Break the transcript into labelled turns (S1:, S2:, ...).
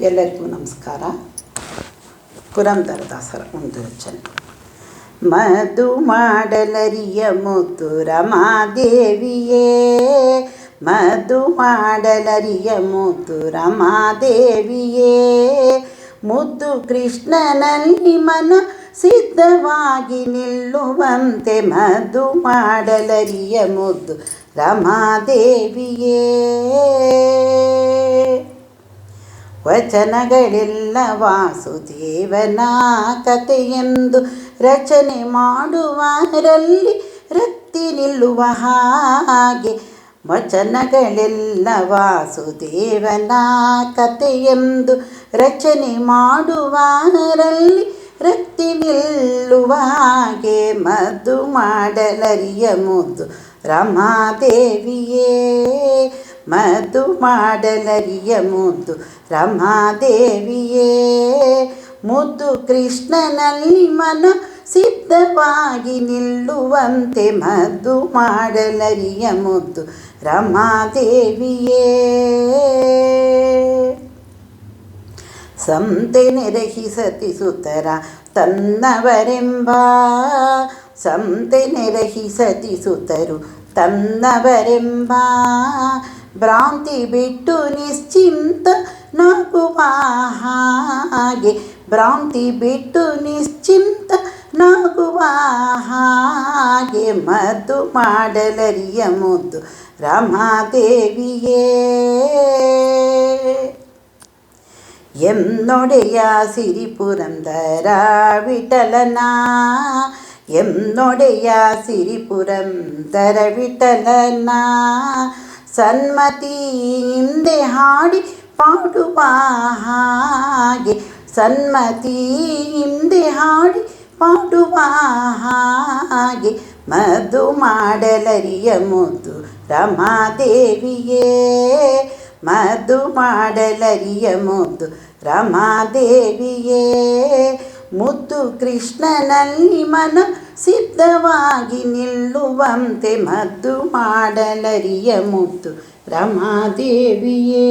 S1: ಎಲ್ಲರಿಗೂ ನಮಸ್ಕಾರ. ಪುರಂದರದಾಸರ ಒಂದು ರಚನೆ ಮಧು ಮಾಡಲರಿಯ ಮುತ್ತು ರಮಾದೇವಿಯೇ ಮಧು ಮಾಡಲರಿಯ ಮುತ್ತು ರಮಾದೇವಿಯೇ ಮುದ್ದು ಕೃಷ್ಣನಲ್ಲಿ ಮನ ಸಿದ್ಧವಾಗಿ ನಿಲ್ಲುವಂತೆ ಮಧು ಮಾಡಲರಿಯ ಮುದ್ದು ರಮಾದೇವಿಯೇ ವಚನಗಳೆಲ್ಲ ವಾಸುದೇವನ ಕಥೆಯೆಂದು ರಚನೆ ಮಾಡುವರಲ್ಲಿ ರಕ್ತಿ ನಿಲ್ಲುವ ಹಾಗೆ ವಚನಗಳೆಲ್ಲ ವಾಸುದೇವನ ಕಥೆಯೆಂದು ರಚನೆ ಮಾಡುವರಲ್ಲಿ ರಕ್ತಿ ನಿಲ್ಲುವ ಹಾಗೆ ಮದ್ದು ಮಾಡಲರಿಯ ಮುದ್ದು ರಮಾದೇವಿಯೇ. ಮದ್ದು ಮಾಡಲರಿಯ ಮುದ್ದು ರಮಾದೇವಿಯೇ. ಮುದ್ದು ಕೃಷ್ಣನಲ್ಲಿ ಮನ ಸಿದ್ಧವಾಗಿ ನಿಲ್ಲುವಂತೆ ಮದ್ದು ಮಾಡಲರಿಯ ಮುದ್ದು ರಮಾದೇವಿಯೇ. ಸಂತೆ ನೆರಹಿಸತಿ ಸುತರ ತನ್ನವರೆಂಬ. ಸಂತೆ ನೆರಹಿಸತಿ ಸುತರು ತನ್ನವರೆಂಬ. ಭ್ರಾಂತಿ ಬಿಟ್ಟು ನಿಶ್ಚಿಂತ ನಾಗುವ ಹಾಗೆ ಭ್ರಾಂತಿ ಬಿಟ್ಟು ನಿಶ್ಚಿಂತ ನಾಗುವ ಹಾಗೆ ಮದ್ದು ಮಾಡಲರಿಯ ಮುದ್ದು ರಮಾದೇವಿಯೇ ಎನ್ನೊಡೆಯ ಸಿರಿಪುರಂದರ ವಿಠಲನ ಎನ್ನೊಡೆಯ ಸಿರಿಪುರಂದರ ವಿಠಲನ ಸನ್ಮತಿ ಹಿಂದೆ ಹಾಡಿ ಪಾಡುವ ಹಾಗೆ. ಸನ್ಮತಿ ಹಿಂದೆ ಹಾಡಿ ಪಾಡುವ ಹಾಗೆ. ಮಧು ಮಾಡಲರಿಯ ಮುದ್ದು ರಮಾದೇವಿಯೇ. ಮಧು ಮಾಡಲರಿಯ ಮುದ್ದು ರಮಾದೇವಿಯೇ. ಮುದ್ದು ಕೃಷ್ಣನಲ್ಲಿ ಮನ ಸಿದ್ಧವಾಗಿ ನಿಲ್ಲುವಂತೆ ಮದ್ದು ಮಾಡಲರಿಯ ಮುದ್ದು ರಮಾದೇವಿಯೇ.